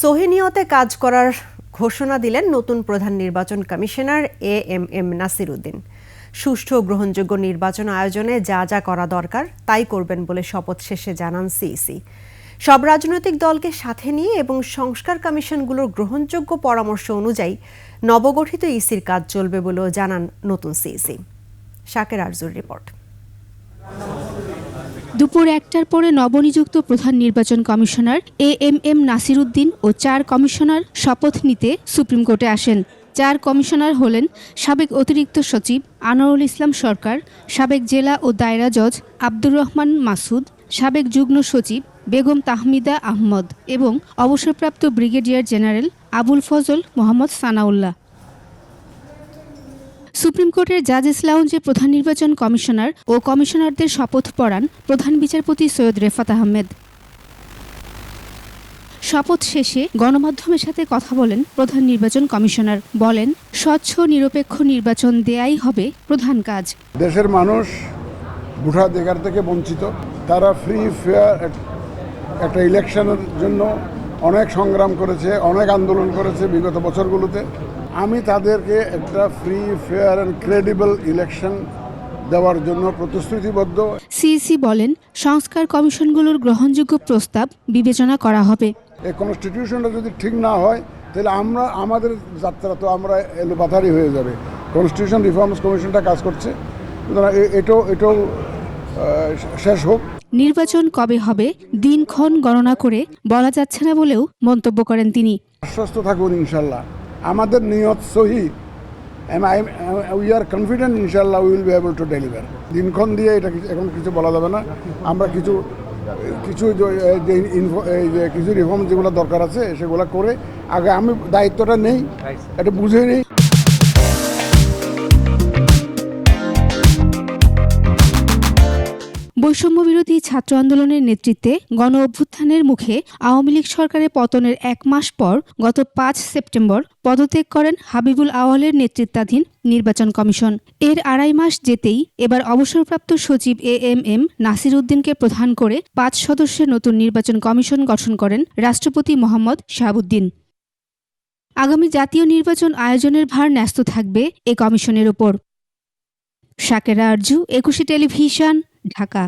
সোহেনিয়তে কাজ করার ঘোষণা দিলেন নতুন প্রধান নির্বাচন commissioner A M M Nasir Uddin সুষ্ঠু গ্রহণযোগ্য নির্বাচন আয়োজনে যা যা করা দরকার তাই করবেন বলে শপথ শেষে জানান সিইসি। সব রাজনৈতিক দলকে সাথে নিয়ে এবং সংস্কার কমিশনগুলোর গ্রহণযোগ্য পরামর্শ অনুযায়ী নবগঠিত ইসির কাজ চলবে বলেও জানান নতুন সিইসি। শাকের আরজুর রিপোর্ট। দুপুর একটার পরে নবনিযুক্ত প্রধান নির্বাচন commissioner A M M Nasir Uddin ও চার কমিশনার শপথ নিতে সুপ্রিম কোর্টে আসেন। চার কমিশনার হলেন সাবেক অতিরিক্ত সচিব আনোয়ারুল ইসলাম সরকার, সাবেক জেলা ও দায়রা জজ আব্দুর রহমান মাসুদ, সাবেক যুগ্ম সচিব বেগম তাহমিদা আহমদ এবং অবসরপ্রাপ্ত brigadier general Abul Fazal Mohammad Sanaullah. Supreme কোর্টের জাজেস লাউঞ্জে প্রধান নির্বাচন কমিশনার ও কমিশনারদের শপথ পড়ান প্রধান বিচারপতি সৈয়দ রেফাত আহমেদ। শপথ শেষে গণমাধ্যমের সাথে কথা বলেন প্রধান নির্বাচন কমিশনার। বলেন, স্বচ্ছ, নিরপেক্ষ নির্বাচন দেয়াই হবে প্রধান কাজ। দেশের মানুষ ভোটাধিকার থেকে বঞ্চিত। তারা ফ্রি ফেয়ার একটা ইলেকশনের জন্য অনেক সংগ্রাম করেছে, অনেক আন্দোলন করেছে বিগত বছরগুলোতে। আমি তাদেরকে একটা free fair and credible election দেওয়ার জন্য প্রতিশ্রুতিবদ্ধ। সিইসি বলেন সংস্কার কমিশনগুলোর গ্রহণযোগ্য প্রস্তাব বিবেচনা করা হবে। এই কনস্টিটিউশনটা যদি ঠিক না হয় তাহলে আমরা আমাদের যাত্রা তো আমরা এলোপাথারি হয়ে যাবে। কনস্টিটিউশন রিফর্মস কমিশনটা কাজ করছে। সুতরাং এটাও এটাও শেষ হোক। নির্বাচন কবে হবে দিনক্ষণ গণনা করে বলা যাচ্ছে না বলেও মন্তব্য করেন তিনি। আশ্বস্ত থাকুন ইনশাল্লাহ। আমাদের নিয়ত সহি। উই আর কনফিডেন্ট ইনশাল্লাহ will be able to deliver দিনক্ষণ দিয়ে এটা এখন কিছু বলা যাবে না। আমরা কিছু কিছু যে- ইনফো কিছু রিফর্ম যেগুলো দরকার আছে সেগুলো করে আগে আমি দায়িত্বটা নেই এটা বুঝে নেই বৈষম্য বিরোধী ছাত্র আন্দোলনের নেতৃত্বে গণ অভ্যুত্থানের মুখে আওয়ামী লীগ সরকারের পতনের এক মাস পর গত পাঁচ সেপ্টেম্বর পদত্যাগ করেন হাবিবুল আওয়ালের নেতৃত্বাধীন নির্বাচন কমিশন। এর আড়াই মাস যেতেই এবার অবসরপ্রাপ্ত সচিব এ এম এম নাসির উদ্দিনকে প্রধান করে পাঁচ সদস্যের নতুন নির্বাচন কমিশন গঠন করেন রাষ্ট্রপতি মোহাম্মদ শাহাবুদ্দিন। আগামী জাতীয় নির্বাচন আয়োজনের ভার ন্যস্ত থাকবে এ কমিশনের ওপর। শাকেরা আরজু, একুশে টেলিভিশন। ঢাকা